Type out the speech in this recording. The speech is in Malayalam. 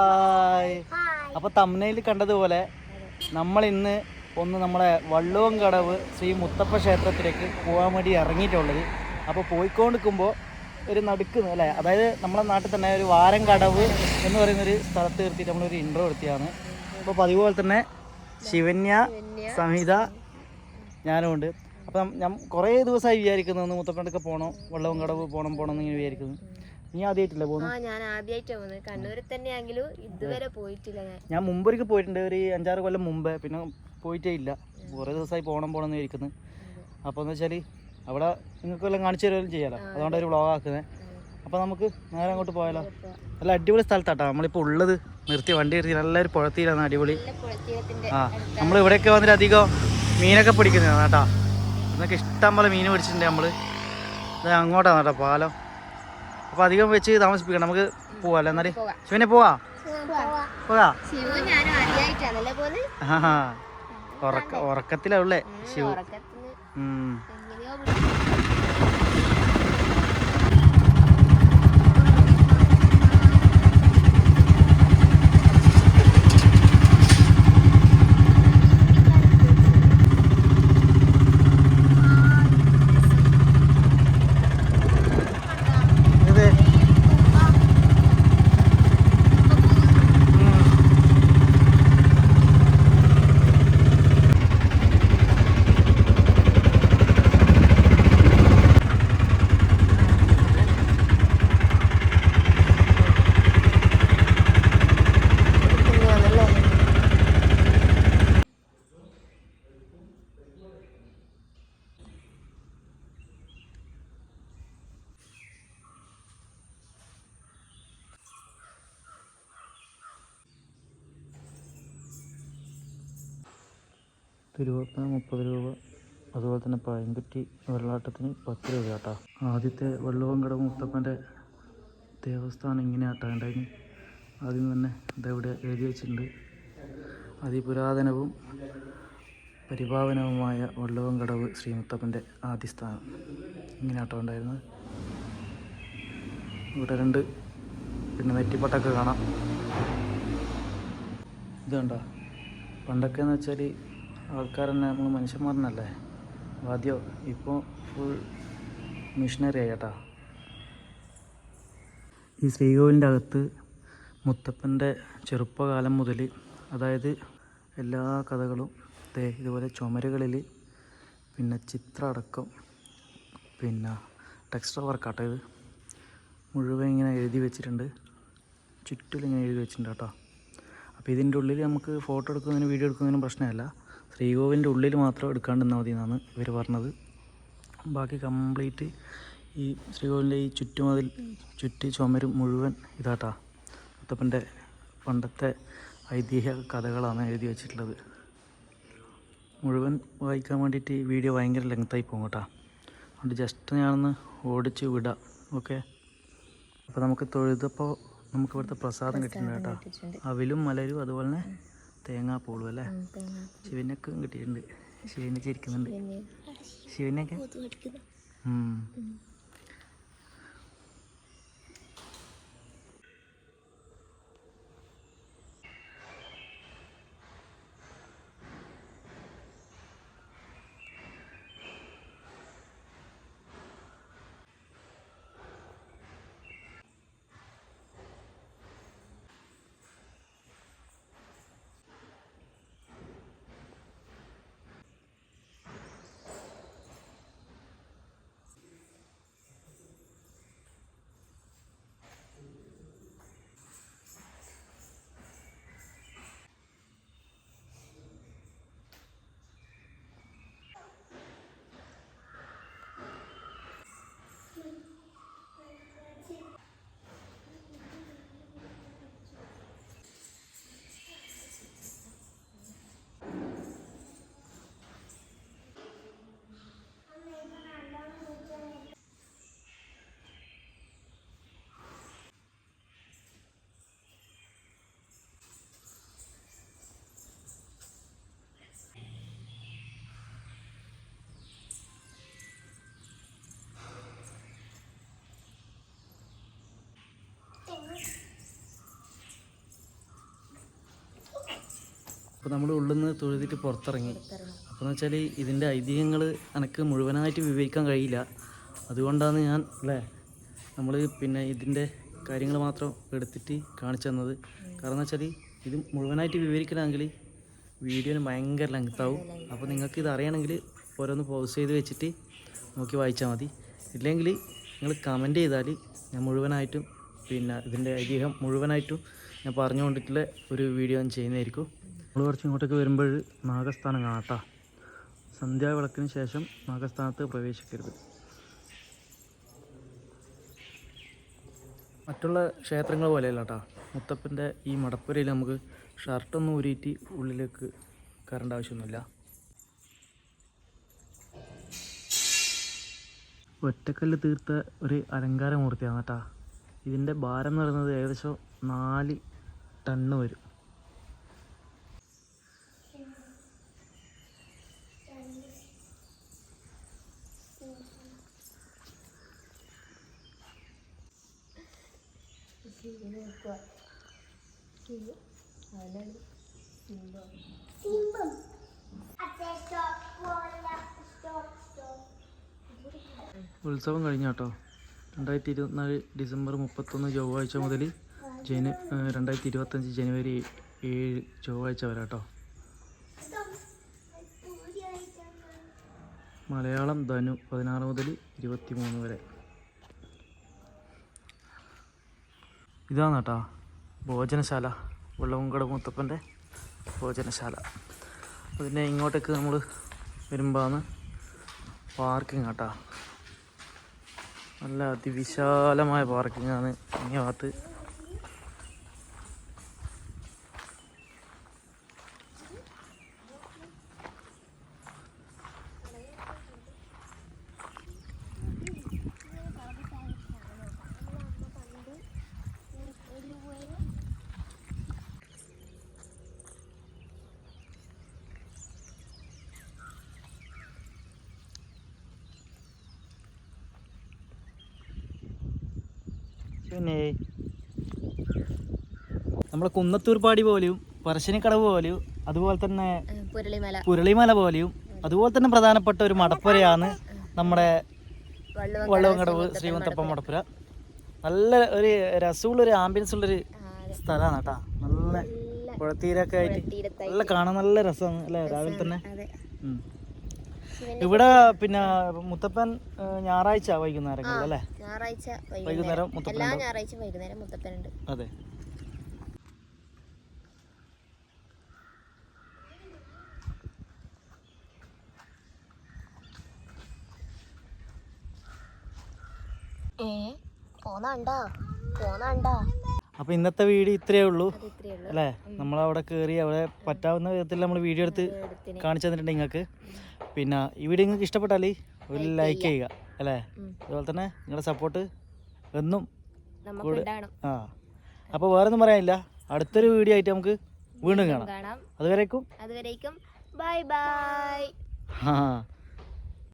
ഹായ് അപ്പൊ തമ്മനയിൽ കണ്ടതുപോലെ നമ്മൾ ഇന്ന് ഒന്ന് നമ്മളെ വള്ളുവം കടവ് ശ്രീ മുത്തപ്പ ക്ഷേത്രത്തിലേക്ക് പോകാൻ വേണ്ടി ഇറങ്ങിയിട്ടുള്ളത്. അപ്പോൾ പോയിക്കൊണ്ടിരിക്കുമ്പോൾ ഒരു നടുക്ക് അല്ലേ? അതായത് നമ്മുടെ നാട്ടിൽ തന്നെ ഒരു വാരം കടവ് എന്ന് പറയുന്ന ഒരു സ്ഥലത്ത് നിർത്തിയിട്ട് നമ്മളൊരു ഇൻട്രോ എടുത്തിയാണ്. അപ്പോൾ പതിവ് പോലെ തന്നെ ശിവന്യ സംഹിത ഞാനുമുണ്ട്. അപ്പം ഞാൻ കുറേ ദിവസമായി വിചാരിക്കുന്നു ഒന്ന് മുത്തപ്പനൊക്കെ പോകണം വള്ളവും കടവ് പോകണം പോകണം എന്നിങ്ങനെ വിചാരിക്കുന്നു. നീ ആദ്യമായിട്ടില്ല പോകുന്നത് ആ ഞാൻ ആദ്യമായിട്ടാ പോകുന്നത് കണ്ണൂരിൽ തന്നെയാണെങ്കിലും ഇതുവരെ പോയിട്ടില്ല ഞാൻ. ഞാൻ മുമ്പൊരിക്കൽ പോയിട്ടുണ്ട് ഒരു അഞ്ചാറ് കൊല്ലം മുമ്പേ. പിന്നെ പോയിട്ടേ ഇല്ല. കുറേ ദിവസമായി പോകണം പോകണം എന്ന് ഇരിക്കുന്നത് അപ്പോൾ എന്ന് വെച്ചാൽ അവിടെ നിങ്ങൾക്ക് കാണിച്ചു തരുമല്ലോ ചെയ്യാലോ? അതുകൊണ്ട് ഒരു വ്ളോഗ് ആക്കുന്നത് അപ്പോൾ നമുക്ക് നേരെ അങ്ങോട്ട് പോയാലോ? നല്ല അടിപൊളി സ്ഥലത്താട്ടോ. നമ്മളിപ്പോൾ ഉള്ളത് നിർത്തി വണ്ടി നിർത്തി. നല്ലൊരു പുഴത്തിയിലാണ് അടിപൊളി. ആ നമ്മൾ ഇവിടെയൊക്കെ വന്നിട്ട് അധികം മീനൊക്കെ പിടിക്കുന്നതാണ് കേട്ടോ. എന്നൊക്കെ ഇഷ്ടം പോലെ മീൻ പിടിച്ചിട്ടുണ്ട് നമ്മൾ അങ്ങോട്ടാണ് കേട്ടോ പാലം. അപ്പോൾ അധികം വെച്ച് താമസിപ്പിക്കണം. നമുക്ക് പോവാല്ലേ എന്നാൽ. ശിവനെ പോവാ? പോകാ. ഉറക്ക ഉറക്കത്തിലാവുള്ളേ ശിവ ഉം. എങ്ങനെയോ വിളിച്ചു. ഇത് ഉം. കുഞ്ഞാണല്ലേ? തിരുവപ്പന മുപ്പത് രൂപ അതുപോലെ തന്നെ പഴംകുറ്റി വെള്ളാട്ടത്തിന് പത്ത് രൂപ കേട്ടോ. ആദ്യത്തെ വള്ളുവങ്കട മുത്തപ്പന്റെ ദേവസ്ഥാനം ഇങ്ങനെയാട്ടോ ഉണ്ടായിരുന്നു ആദ്യം തന്നെ ഇതെവിടെ എഴുതി വെച്ചിട്ടുണ്ട്. അതിപുരാതനവും പരിപാവനവുമായ വള്ളുവങ്കടവ് ശ്രീ മുത്തപ്പന്റെ ആദ്യ സ്ഥാനം ഇങ്ങനെയാട്ടോ ഉണ്ടായിരുന്നത്. ഇവിടെ രണ്ട് പിന്നെ നെറ്റിപ്പട്ടൊക്കെ കാണാം. ഇതുണ്ടോ പണ്ടൊക്കെ എന്ന് വെച്ചാൽ ആൾക്കാർ തന്നെ നമ്മൾ മനുഷ്യന്മാരെന്നല്ലേ ആദ്യം ഇപ്പോൾ ഫുൾ മിഷനറി ആയിട്ടാ ഈ ശ്രീകോവിലിന്റെ അകത്ത് മുത്തപ്പന്റെ ചെറുപ്പകാലം മുതൽ അതായത് എല്ലാ കഥകളും ഇതുപോലെ ചുമരുകളിൽ പിന്നെ ചിത്രം അടക്കം പിന്നെ ടെക്സ്റ്റർ വർക്കാട്ടോ ഇത്. മുഴുവൻ ഇങ്ങനെ എഴുതി വെച്ചിട്ടുണ്ട്. ചുറ്റിലും ഇങ്ങനെ എഴുതി വെച്ചിട്ടുണ്ട് കേട്ടോ. അപ്പോൾ ഇതിന്റെ ഉള്ളിൽ നമുക്ക് ഫോട്ടോ എടുക്കുന്നതിനും വീഡിയോ എടുക്കുന്നതിനും പ്രശ്നമല്ല. ശ്രീകോവിലിന്റെ ഉള്ളിൽ മാത്രം എടുക്കാണ്ടിരുന്നാൽ മതി എന്നാണ് ഇവർ പറഞ്ഞത്. ബാക്കി കംപ്ലീറ്റ് ഈ ശ്രീകോവിലിന്റെ ഈ ചുറ്റുമതിൽ ചുറ്റി ചുമരും മുഴുവൻ ഇതാട്ടാ. മുത്തപ്പന്റെ പണ്ടത്തെ ഐതിഹ്യ കഥകളാണ് എഴുതി വെച്ചിട്ടുള്ളത്. മുഴുവൻ വായിക്കാൻ വേണ്ടിയിട്ട് ഈ വീഡിയോ ഭയങ്കര ലെങ്ത്തായി പോകും കേട്ടോ. അതുകൊണ്ട് ജസ്റ്റ് ഞാനൊന്ന് ഓടിച്ച് വിടാം ഓക്കെ? അപ്പോൾ നമുക്ക് തൊഴുതപ്പോൾ നമുക്ക് ഇവിടുത്തെ പ്രസാദം കിട്ടുന്നുണ്ട് കേട്ടോ. അവിലും മലരും അതുപോലെ തന്നെ തേങ്ങാപ്പൂളും അല്ലേ. ശിവനൊക്കെ കിട്ടിയിട്ടുണ്ട്. ശിവനൊക്കെ? ഇരിക്കുന്നുണ്ട് ശിവനൊക്കെ ശിവനൊക്കെ അപ്പോൾ നമ്മൾ ഉള്ളിൽ നിന്ന് തൊഴുതിട്ട് പുറത്തിറങ്ങി. അപ്പോൾ എന്ന് വെച്ചാൽ ഇതിന്റെ ഐതിഹ്യങ്ങൾ എനിക്ക് മുഴുവനായിട്ട് വിവരിക്കാൻ കഴിയില്ല. അതുകൊണ്ടാണ് ഞാൻ അല്ലേ നമ്മൾ പിന്നെ ഇതിന്റെ കാര്യങ്ങൾ മാത്രം എടുത്തിട്ട് കാണിച്ചു തന്നത്. കാരണം വെച്ചാൽ ഇത് മുഴുവനായിട്ട് വിവരിക്കണമെങ്കിൽ വീഡിയോന് ഭയങ്കര ലെങ്ത് ആവും. അപ്പോൾ നിങ്ങൾക്ക് ഇത് അറിയണമെങ്കിൽ ഓരോന്ന് പോസ് ചെയ്ത് വെച്ചിട്ട് നോക്കി വായിച്ചാൽ മതി. ഇല്ലെങ്കിൽ നിങ്ങൾ കമന്റ് ചെയ്താൽ ഞാൻ മുഴുവനായിട്ടും പിന്നെ ഇതിന്റെ ഐതിഹ്യം മുഴുവനായിട്ടും ഞാൻ പറഞ്ഞുകൊണ്ടിട്ടുള്ള ഒരു വീഡിയോ ഞാൻ ചെയ്യുന്നതായിരിക്കും. നമ്മൾ കുറച്ച് ഇങ്ങോട്ടേക്ക് വരുമ്പോൾ നാഗസ്ഥാനം കാണാട്ടാ സന്ധ്യാവിളക്കിന് ശേഷം നാഗസ്ഥാനത്ത് പ്രവേശിക്കരുത്. മറ്റുള്ള ക്ഷേത്രങ്ങൾ പോലെയല്ല കേട്ടോ മുത്തപ്പന്റെ ഈ മടപ്പുരയിൽ നമുക്ക് ഷർട്ടൊന്നും ഊരിയിട്ട് ഉള്ളിലേക്ക് കയറേണ്ട ആവശ്യമൊന്നുമില്ല. ഒറ്റക്കല്ല് തീർത്ത ഒരു അലങ്കാര മൂർത്തിയാണ് കേട്ടോ ഇതിന്റെ ഭാരം എന്ന് പറയുന്നത് ഏകദേശം നാല് ടണ്ണ് വരും. ഉത്സവം കഴിഞ്ഞ കേട്ടോ രണ്ടായിരത്തി ഇരുപത്തിനാല് ഡിസംബർ മുപ്പത്തൊന്ന് ചൊവ്വാഴ്ച മുതൽ ജനു രണ്ടായിരത്തി ഇരുപത്തഞ്ച് ജനുവരി ഏഴ് ചൊവ്വാഴ്ച വരെ കേട്ടോ മലയാളം ധനു പതിനാറ് മുതൽ ഇരുപത്തി മൂന്ന് വരെ. ഇതാണ് കേട്ടോ ഭോജനശാല വെള്ളവുംകട മുത്തപ്പന്റെ ഭോജനശാല. അതിന്റെ ഇങ്ങോട്ടേക്ക് നമ്മൾ വരുമ്പോഴാണ് പാർക്കിംഗ് കേട്ടോ നല്ല അതിവിശാലമായ പാർക്കിങ്ങാണ് ഈ ഭാഗത്ത്. പിന്നെ നമ്മളെ കുന്നത്തൂർ പാടി പോലെയും പറശ്ശിനിക്കടവ് പോലെയും അതുപോലെ തന്നെ പുരളിമല. പോലെയും അതുപോലെ തന്നെ പ്രധാനപ്പെട്ട ഒരു മടപ്പുരയാണ് നമ്മുടെ വള്ളുവ വള്ളവങ്കടവ് ശ്രീമന്തപ്പം മടപ്പുര. നല്ല ഒരു രസമുള്ള ഒരു ആംബിയൻസ് ഉള്ളൊരു സ്ഥലമാണ് കേട്ടോ. നല്ല പുഴത്തീരൊക്കെ ആയിട്ട് നല്ല കാണാൻ നല്ല രസമാണ് അല്ലേ? രാവിലെ തന്നെ. ഇവിടെ പിന്നെ മുത്തപ്പൻ ഞായറാഴ്ച വൈകുന്നേരം അല്ലേ? ഞായറാഴ്ച വൈകുന്നേരം എല്ലാ ഞായറാഴ്ചയും വൈകുന്നേരം മുത്തപ്പനുണ്ട് അതെ. അപ്പൊ ഇന്നത്തെ വീഡിയോ ഇത്രയേ ഉള്ളൂ. അല്ലേ? നമ്മളവിടെ കേറി അവിടെ പറ്റാവുന്ന വിധത്തിൽ നമ്മൾ വീഡിയോ എടുത്ത് കാണിച്ചു തന്നിട്ടുണ്ട് നിങ്ങൾക്ക്. പിന്നെ ഈ വീഡിയോ നിങ്ങൾക്ക് ഇഷ്ടപ്പെട്ടാൽ ഒരു ലൈക്ക് ചെയ്യുക അല്ലേ. അതുപോലെ തന്നെ നിങ്ങളുടെ സപ്പോർട്ട് എന്നും ആ. അപ്പോൾ വേറെ ഒന്നും പറയാനില്ല. അടുത്തൊരു വീഡിയോ ആയിട്ട് നമുക്ക് വീണ്ടും കാണാം. കാണാം. അതുവരേക്കും അതുവരേക്കും. ബൈ ബൈ ആ.